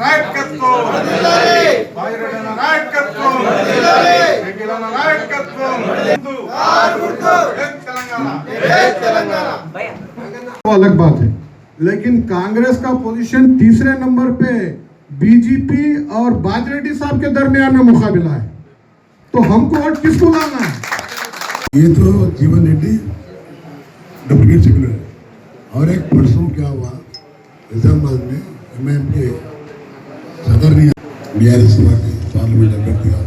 నాయకత్వం బాజిరెడ్డి నాయకత్వం రెడ్డిల నాయకత్వం జై తెలంగాణ वो अलग बात है लेकिन कांग्रेस का पोजीशन तीसरे नंबर पे बीजेपी और बाजरेड्डी साहब के दरमियान में मुकाबला है तो हमको वोट किसको डालना है ये तो जीवन रेड्डी डुप्लीकेट सेक्युलर है और एक परसों क्या हुआ నిజామాబాద్ में एमआईएम के సదర్ బీఆర్ఎస్ పార్టీ పార్లమెంట్ అభ్యర్థిగా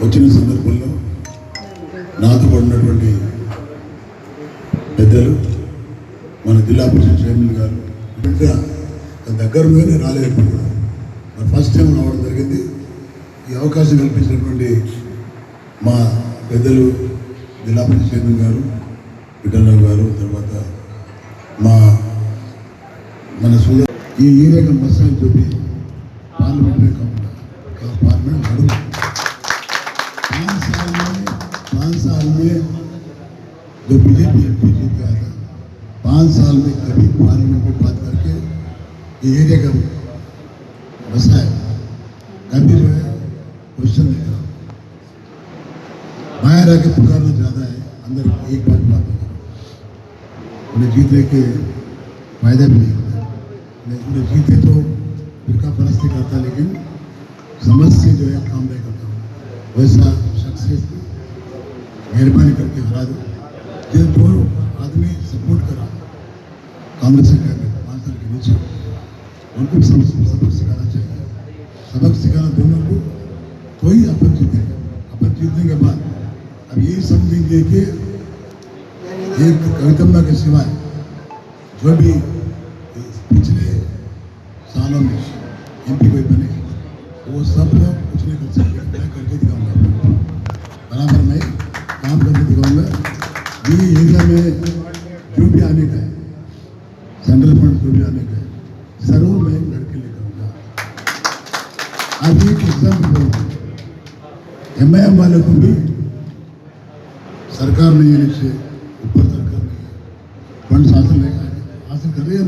వచ్చిన సందర్భంలో నాతో ఉన్నటువంటి పెద్దలు మన జిల్లా పరిషత్ చైర్మన్ గారు ఇంకా దగ్గరలోనే రాలేదు మరి ఫస్ట్ టైం రావడం జరిగింది. ఈ అవకాశం కల్పించినటువంటి మా పెద్దలు జిల్లా పరిషత్ చైర్మన్ గారు విఠలరావు గారు తర్వాత మా మన సోదరు ఈ ఏరియా మసాజ్ చూపి जो बीजेपी एम पी जीत गया था। पाँच साल में कभी पार्लियामेंट में बात करके ये एरिया का है। कभी जो है क्वेश्चन नहीं करा बाहर आके पुकारना ज़्यादा है, अंदर एक बात बात है उन्हें जीतने के फ़ायदा भी नहीं होता। उन्हें जीते तो फिरका परस्ती करता, लेकिन समझ से जो है काम नहीं करता। वैसा शख्सियत मेहरबानी करके हरा दो। जो जो आदमी सपोर्ट करा। कांग्रेस से कहते पाँच साल के नीचे। उनको सबक सिखाना चाहिए। सबक सिखाना दोनों को तो ही अपन जीतेंगे। अपन जीतने के बाद, अब ये समझेंगे कि एक कवितम्बा के सिवाय जो भी पिछले सालों में एम पी कोई बने, वो सब लोग कुछ नहीं कर सकते में जो भी आने का है। सेंट्रल फंड जो भी आने का है। ज़रूर मैं लड़के लेकर आऊँगा अब एक एग्ज़ाम्पल एम आई एम वाले को भी सरकार नहीं है नीचे ऊपर सरकार है फंड हासिल नहीं हासिल कर रही है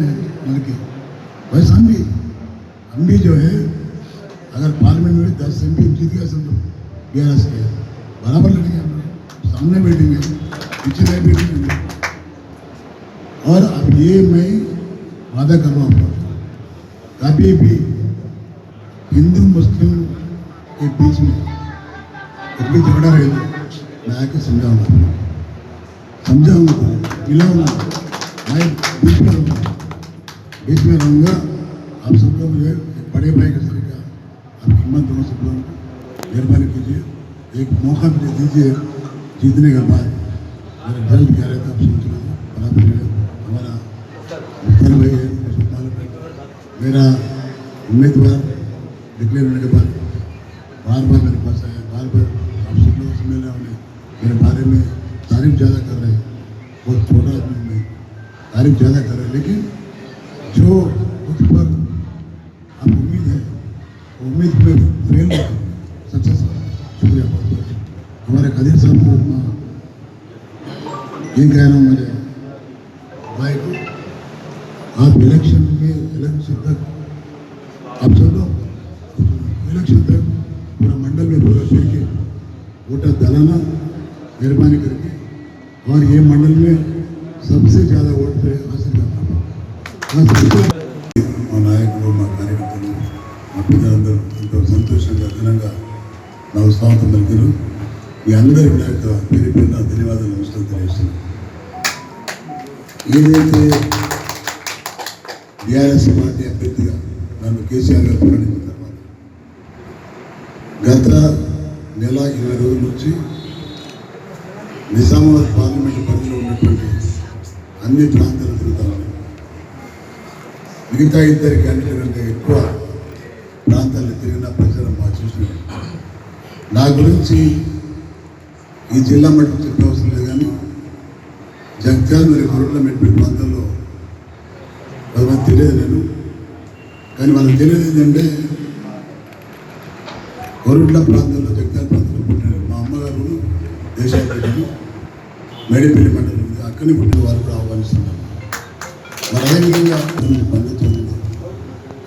लड़के। वैसे हम भी हम भी जो है, अगर पार्लियामेंट में दस एम पी जीत गया बी आर एस के। बराबर लड़ेंगे हम सामने बैठेंगे। पीछे नहीं बैठेंगे और अब ये मैं वादा कर रहा हूँ, कभी भी हिंदू, मुस्लिम के बीच में कुछ भी झगड़ा रहे मैं आके समझाऊँगा। समझाऊँगा, मिलाऊँगा, मैं बीच में रहूँगा। बीच में रहूँगा, आप सब लोग मुझे बड़े भाई का आप हिम्मत दो सब लोग मेहरबानी कीजिए, एक मौका मुझे दीजिए, जीतने के बाद मेरा जल्द क्या रहता आप सोच रहे हमारा मेरा उम्मीदवार डिक्लेयर होने के बाद बार बार मेरे पास आया, बार बार आप सब लोगों से मिला उन्हें। मेरे बारे में तारीफ़ ज़्यादा कर रहे हैं, बहुत छोटा आदमी मैं। तारीफ़ ज़्यादा कर रहे हैं, लेकिन जो मुझ पर आप उम्मीद है उम्मीद में फेल सक्सेस शुक्रिया बहुत बहुत। हमारे कदीर साहब को ये कह रहा हूँ मेरे भाई को आप इलेक्शन में इलेक्शन तक आप सब लोग इलेक्शन तक पूरा मंडल में पूरा फिर के वोटर डालाना मेहरबानी करके और ये मंडल में सबसे ज़्यादा वोट पे हासिल करना हाँ, सबसे- మా నాయకులు మా కార్యకర్తలు మా పిల్లలందరూ ఎంతో సంతోషంగా ఘనంగా నా ఉత్సాహంతో పలికారు మీ అందరికీ నా యొక్క పేరు పేరున ధన్యవాదాలు నమస్కారం తెలియజేస్తున్నాను ఏదైతే బీఆర్ఎస్ పార్టీ అభ్యర్థిగా నన్ను కేసీఆర్ గారు ప్రకటించిన తర్వాత గత నెల ఇరవై రోజుల నుంచి నిజామాబాద్ పార్లమెంట్ పరిధిలో ఉన్నటువంటి అన్ని ప్రాంతాలు తిరుగుతాను. మిగతా ఇద్దరి క్యాండిడేట్ కంటే ఎక్కువ ప్రాంతాల్లో తిరిగిన ప్రజలు మా చూసిన నా గురించి ఈ జిల్లా మట్టి జగ్జాల్ మరియు ప్రాంతంలో కొంతమంది తెలియదు నేను. కానీ వాళ్ళకి తెలియదు ఏంటంటే కొరుట్ల ప్రాంతంలో జగ్జాల్ ప్రాంతంలో పుట్టిన మా అమ్మగారు దేశాన్ని మేడిపల్లి మండలం ఉంది. అక్కడిని పుట్టిన వారు కూడా ఆహ్వానిస్తున్నారు. మరి అదేవిధంగా కొన్ని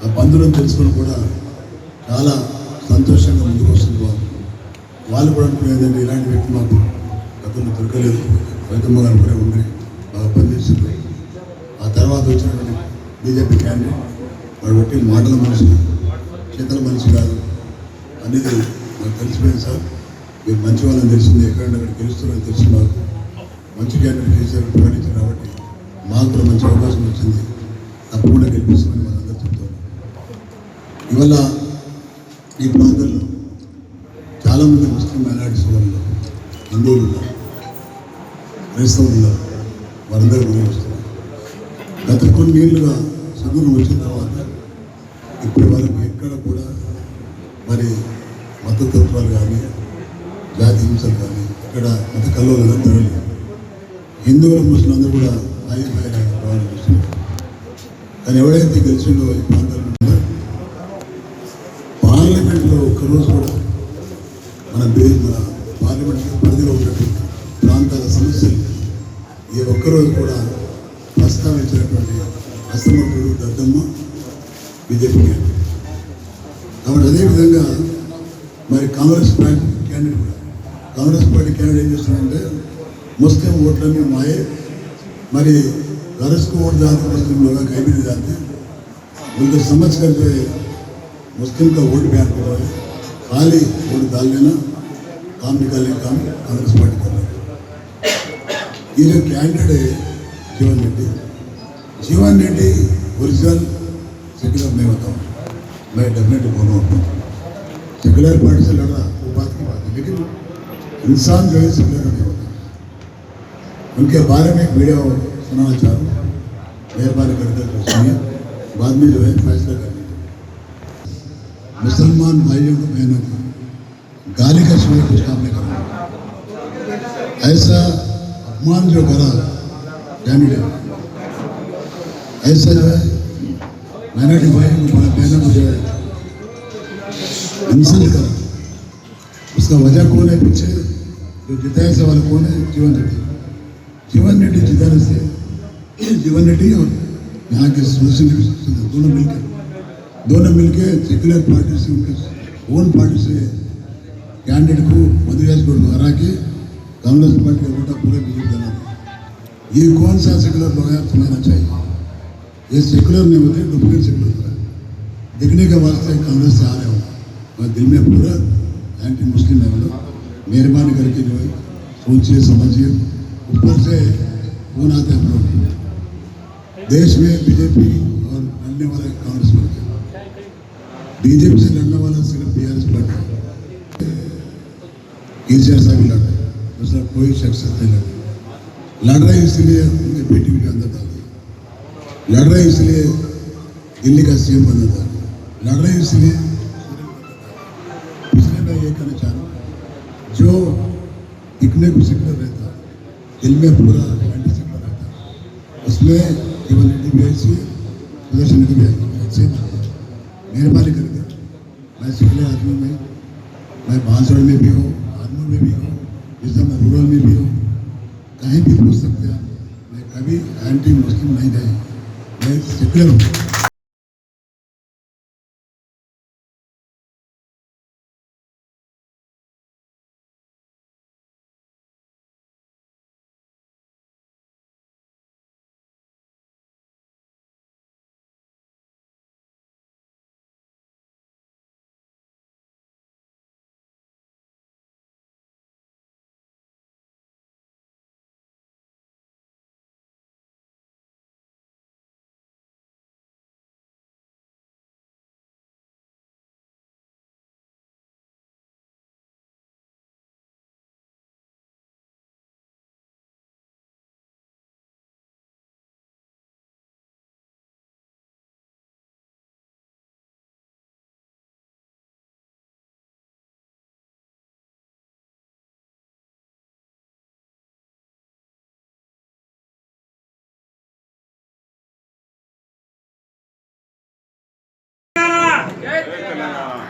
ఆ బంధువులను తెలుసుకొని కూడా చాలా సంతోషంగా ముందుకు వస్తుంది వాళ్ళు. వాళ్ళు కూడా అనుకునేదండి ఇలాంటి వ్యక్తి మాకు గతంలో దొరకలేదు. రైతమ్మ గారు కూడా ఉండి బాగా ఆ తర్వాత వచ్చినటువంటి బీజేపీ క్యాండిడేట్ వాడు బట్టి మాటల మనిషి చేతల మనిషి కాదు. అనేది నాకు తెలిసిపోయింది సార్. మీరు మంచి వాళ్ళని తెలిసింది ఎక్కడంటే అక్కడ గెలుస్తున్నారని తెలిసి మాకు. మంచి క్యాండిడేట్ చేశారు ప్రకటించారు కాబట్టి మాకు కూడా మంచి అవకాశం వచ్చింది. తప్పకుండా గెలిపిస్తామని మనందరూ చెప్తాం ఇవల్ల ఈ ప్రాంతంలో చాలామంది ముస్లిం మైనారిటీస్ వాళ్ళు హిందువులు ఉన్నారు క్రైస్తవులు ఉన్నారు. వారందరూ గురించి గత కొన్ని ఏళ్ళుగా చదువులు వచ్చిన తర్వాత ఇప్పటి వరకు ఎక్కడ కూడా మరి మతతత్వాలు కానీ జాతి హింసలు కానీ ఇక్కడ మత కల్లోలు కానీ జరగలేదు. హిందువుల ముస్లిం అందరూ కూడా హాయి హాయిగా చేస్తున్నారు. కానీ ఎవరైతే గెలిచిండో ఈ ప్రాంతాల్లో పార్లమెంట్లో ఒక్కరోజు కూడా మన దేశ మన పార్లమెంట్ పరిధిలో ఉన్నటువంటి ప్రాంతాల సమస్యలు ఏ ఒక్కరోజు కూడా ప్రస్తావించినటువంటి అసమర్థుడు దద్దమ్మ బీజేపీ క్యాండిడేట్ కాబట్టి అదేవిధంగా మరి కాంగ్రెస్ పార్టీ క్యాండిడేట్ కూడా కాంగ్రెస్ పార్టీ క్యాండిడేట్ ఏం చేస్తున్నారంటే ముస్లిం ఓట్లన్నీ మాయే మరి गरज को वोट जाते मुस्लिम लोग कहीं भी नहीं जाते उनको समझ कर जो है मुस्लिम का वोट बैंक हो है खाली वोट डाल देना काम निकालने का काम कांग्रेस पार्टी कर रही है जो है, Jeevan Reddy. Jeevan Reddy original secular secular party से वो बात की बात है, लेकिन इंसान जो है सेक्युलर नहीं होता। उनके बारे में एक वीडियो सुनाना चाहूँ मेहरबानी सुनिए। बाद में जो है, फैसला करेंगे मुसलमान भाइयों को बहनों को, गाली का सुने कुछ काम नहीं करना ऐसा अपमान जो करा कैंडिडेट ऐसा जो है भाइयों को बहनों को जो है इंसल्ट करा उसका वजह कौन है पीछे जो जिताए से वाला कौन है जीवन रेड्डी जीवन रेड्डी जिताने से जीवन रेड्डी और यहाँ के मुस्लिम दोनों मिलकर दोनों मिलकर सेक्युलर पार्टी से उनके ओन पार्टी से कैंडिडेट को मधुयास को हरा के कांग्रेस पार्टी का वोटा पूरे बीजेपी देना। ये कौन सा सेक्युलर लोग है समझना चाहिए? ये सेक्युलर नहीं होते डुप्लीकेट सेक्युलर होता। है दिखने के वास्ते कांग्रेस से आ रहे हो। और दिल में पूरा एंटी मुस्लिम है मतलब मेहरबानी करके जो है, सोचिए, समझिए। ऊपर से फ़ोन आते हैं हम लोग देश में बीजेपी और लड़ने वाला कांग्रेस पार्टी। बीजेपी से लड़ने वाला सिर्फ़ बी आर एस पार्टी। ही लड़ रहे हैं। दूसरा कोई शख्सियत नहीं लड़ लड़ रहे हैं इसलिए उनके बेटी के अंदर डाल दिया लड़ रहे हैं इसलिए दिल्ली का सीएम बना था। लड़ रहे हैं इसलिए इसलिए मैं ये कहना चाह रहा हूँ, जो दिखने को सिक्कर रहता, दिल में पूरा एंटी सिक्कर रहता, उसमें केवल रेड्डी भी ऐसी सुदर्शन रेड्डी भी ऐसे मेहरबानी करके, मैं सिखले आदमी में मैं बांसवाड़ में भी हूँ, आदमी में भी हूँ। जिसमें मैं रूरल में भी हूँ। कहीं भी पूछ सकते हैं। मैं कभी एंटी मुस्लिम नहीं गई मैं सेक्युलर हूँ।